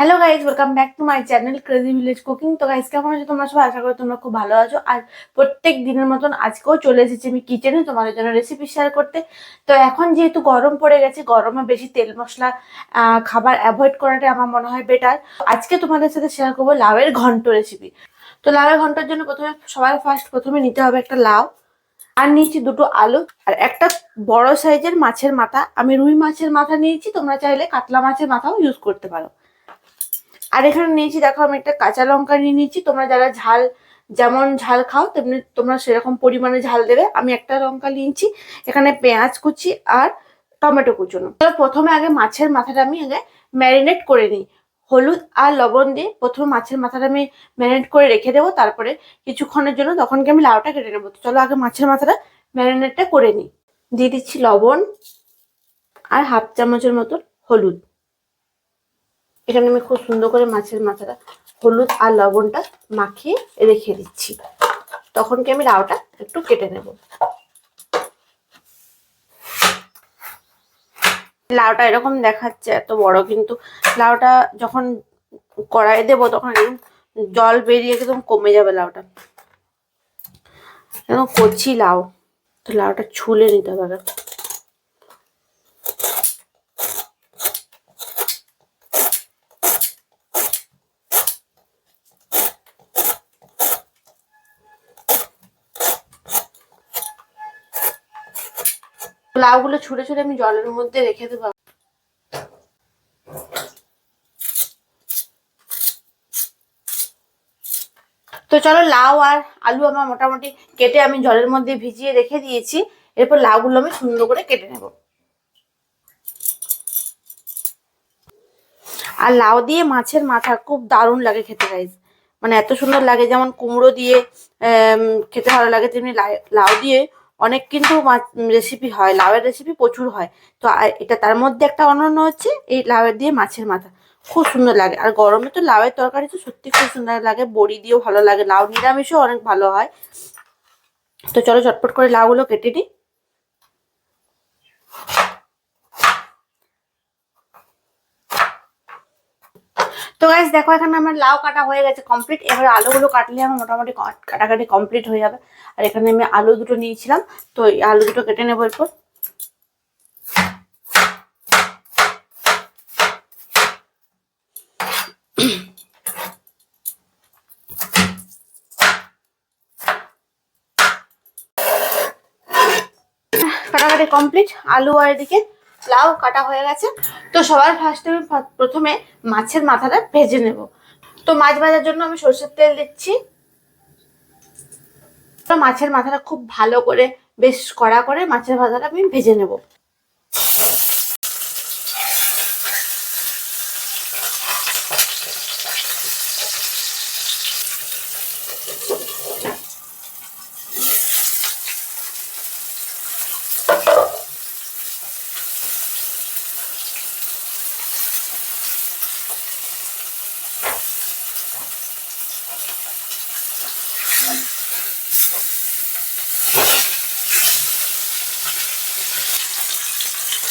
Hello guys welcome back to my channel crazy village cooking তো guys কেমন আছো তোমরা? সবাই আশা করি তোমরা খুব ভালো আছো। আর প্রত্যেক দিনের মতন আজকেও চলে এসেছি আমি কিচেনে তোমাদের জন্য রেসিপি শেয়ার করতে। তো এখন যেহেতু গরম পড়ে গেছে, গরমে বেশি তেল মশলা খাবার অ্যাভয়েড করাটাই আমার মনে হয় বেটার আজকে তোমাদের সাথে শেয়ার করব লাউয়ের ঘন্ট রেসিপি তো লাউয়ের ঘণ্টার জন্য প্রথমে সবার ফার্স্ট প্রথমে নিতে হবে একটা লাউ, আর নিয়েছি দুটো আলু, আর একটা বড় সাইজের মাছের মাথা। আমি রুই মাছের মাথা নিয়েছি, তোমরা চাইলে কাতলা মাছের মাথাও ইউজ করতে পারো। আর এখানে নিয়েছি, দেখো আমি একটা কাঁচা লঙ্কা নিয়ে নিয়েছি। তোমরা যারা ঝাল, যেমন ঝাল খাও, তেমনি তোমরা সেরকম পরিমাণে ঝাল দেবে। আমি একটা লঙ্কা নিয়েছি, এখানে পেঁয়াজ কুচি আর টমেটো কুচুনো। প্রথমে আগে মাছের মাথাটা আমি আগে ম্যারিনেট করে নিই। হলুদ আর লবণ দিয়ে প্রথমে মাছের মাথাটা আমি ম্যারিনেট করে রেখে দেবো, তারপরে কিছুক্ষণের জন্য তখনকে আমি লাউটা কেটে নেব। চলো আগে মাছের মাথাটা ম্যারিনেটটা করে নিই। দিয়ে দিচ্ছি লবণ আর হাফ চামচের মতন হলুদ। এখানে আমি খুব সুন্দর করে মাছের মাথাটা হলুদ আর লবণটা মাখিয়ে রেখে দিচ্ছি। তখন কি আমি লাউটা একটু কেটে নেব। লাউটা এরকম দেখাচ্ছে, এত বড় কিন্তু লাউটা যখন কড়াই দেবো তখন জল বেরিয়ে একদম কমে যাবে লাউটা। একদম কচি লাউ। তো লাউটা ছুলে নিতে হবে। লাউগুলো ছুঁড়ে ছুঁড়ে আমি জলের মধ্যে রেখে দেবো। তো চলো লাউ আর আলু আমার মোটামুটি কেটে আমি জলের মধ্যে ভিজিয়ে রেখে দিয়েছি। এরপর লাউগুলো আমি সুন্দর করে কেটে নেব। আর লাউ দিয়ে মাছের মাথা খুব দারুণ লাগে খেতে গাইজ মানে এত সুন্দর লাগে, যেমন কুমড়ো দিয়ে খেতে ভালো লাগে, তেমনি লাউ দিয়ে অনেক কিন্তু রেসিপি হয়, লাউয়ের রেসিপি প্রচুর হয়। তো এটা তার মধ্যে একটা অনন্য হচ্ছে, এই লাউয়ের দিয়ে মাছের মাথা। খুব সুন্দর লাগে। আর গরমে তো লাউয়ের তরকারি তো সত্যি খুব সুন্দর লাগে, বড়ি দিয়েও ভালো লাগে। লাউ নিরামিষও অনেক ভালো হয়। তো চলো চটপট করে লাউগুলো কেটে নিই। তো গাইজ দেখো, এখানে আমার লাউ কাটা হয়ে গেছে কমপ্লিট এবার আলুগুলো কাটলে আমার মোটামুটি কাটাকাটি কমপ্লিট হয়ে যাবে। আর এখানে আমি আলু দুটো নিয়েছিলাম, তো এই আলু দুটো কেটে নেব এরপর। কাটাকাটি কমপ্লিট আলু আর এদিকে লাউ কাটা হয়ে গেছে। তো সবার ফার্স্টে আমি প্রথমে মাছের মাথাটা ভেজে নেব। তো মাছ ভাজার জন্য আমি সরষের তেল দিচ্ছি। তো মাছের মাথাটা খুব ভালো করে, বেশ কড়া করে মাছের মাথাটা আমি ভেজে নেব।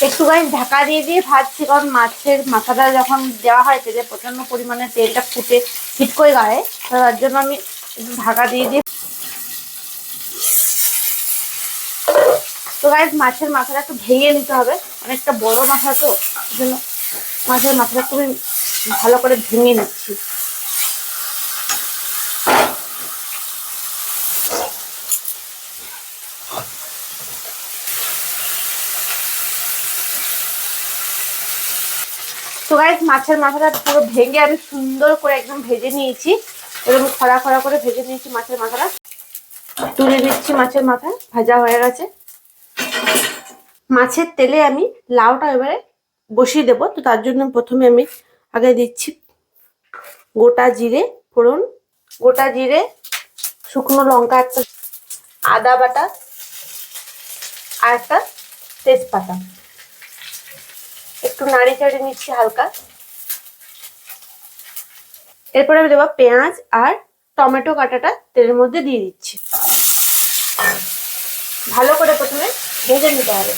একটু গাছ ঢাকা দিয়ে দিয়ে ভাজছি কারণ মাছের মাথাটা যখন দেওয়া হয় তেলে প্রচণ্ড পরিমাণে তেলটা ফুটে হিট করে গায়ে তার জন্য আমি একটু ঢাকা দিয়ে দিয়ে তো গাইজ মাছের মাথাটা একটু ভেঙে নিতে হবে, অনেকটা বড় মাথা তো জন্য মাছের মাথাটা আমি ভালো করে ভেঙে নিচ্ছি। তো গাইজ মাছের মাথাটা পুরো ভেঙে আমি সুন্দর করে একদম ভেজে নিয়েছি। এরকম খরা খরা করে ভেজে নিয়েছি মাছের মাথাটা। তুলে দিচ্ছি মাছের মাথা, ভাজা হয়ে গেছে। মাছের তেলে আমি লাউটা এবারে বসিয়ে দেবো। তো তার জন্য প্রথমে আমি আগে দিচ্ছি গোটা জিরে, ফোড়ন। গোটা জিরে, শুকনো লঙ্কা, একটা আদা বাটা আর একটা তেজপাতা। একটু নাড়ি চাড়ি নিচ্ছি হালকা। এরপরে আমি দেবো পেঁয়াজ আর টমেটো কাটাটা তেলের মধ্যে দিয়ে দিচ্ছি। ভালো করে প্রথমে ভেজে নিতে হবে।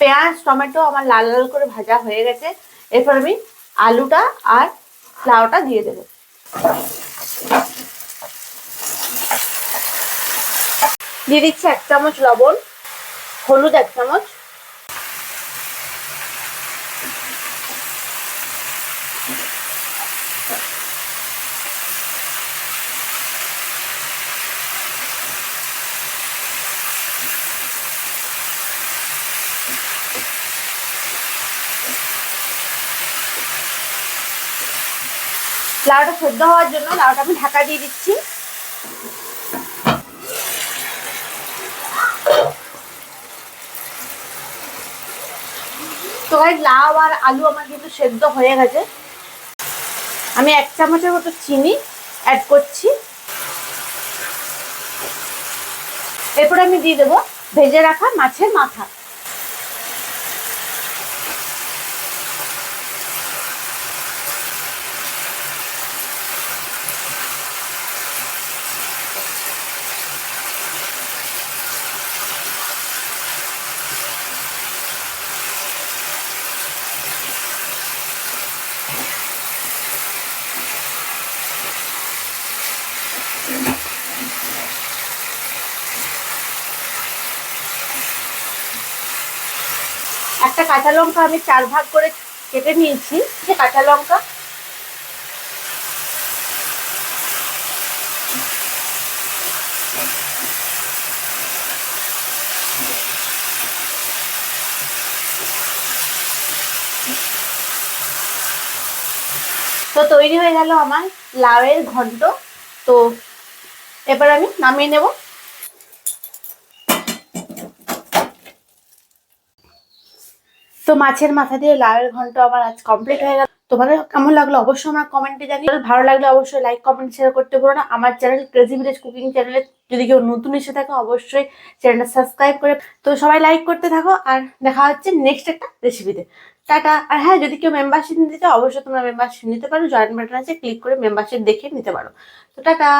পেঁয়াজ, টমেটো আমার লাল লাল করে ভাজা হয়ে গেছে। এরপর আমি আলুটা আর লাউটা দিয়ে দেবো। দিয়ে দিচ্ছি এক চামচ লবণ, হলুদ এক চামচ। লাউটা সেদ্ধ হওয়ার জন্য লাউটা আমি ঢাকা দিয়ে দিচ্ছি। তো ভাই, লাউ আর আলু আমার কিন্তু সেদ্ধ হয়ে গেছে। আমি এক চামচের মতো চিনি অ্যাড করছি। এরপর আমি দিয়ে দেবো ভেজে রাখা মাছের মাথা। একটা কাঁচা লঙ্কা আমি চার ভাগ করে কেটে নিয়েছি। যে কাঁচা লঙ্কা। তো তৈরি হয়ে গেল আমার লাউয়ের ঘন্ট। তো এবার আমি নামিয়ে নেব। তো মাছের মাথা দিয়ে লাউয়ের ঘন্ট আমার আজ কমপ্লিট হয়ে গেল। তোমাদের কেমন লাগল অবশ্যই আমার কমেন্টে জানিয়ে ভালো লাগলে অবশ্যই লাইক কমেন্ট শেয়ার করতে পারো না। আমার চ্যানেল ক্রেজি ভিলেজ কুকিং চ্যানেলে যদি কেউ নতুন এসে থাকে, অবশ্যই চ্যানেলটা সাবস্ক্রাইব করে। তো সবাই লাইক করতে থাকো আর দেখা হচ্ছে নেক্সট একটা রেসিপিতে টাটা। আর হ্যাঁ যদি কেউ মেম্বারশিপ নিতে চাও, অবশ্যই তোমরা মেম্বারশিপ নিতে পারো। জয়েন বাটন আছে ক্লিক করে মেম্বারশিপ দেখে নিতে পারো। তো টাটা।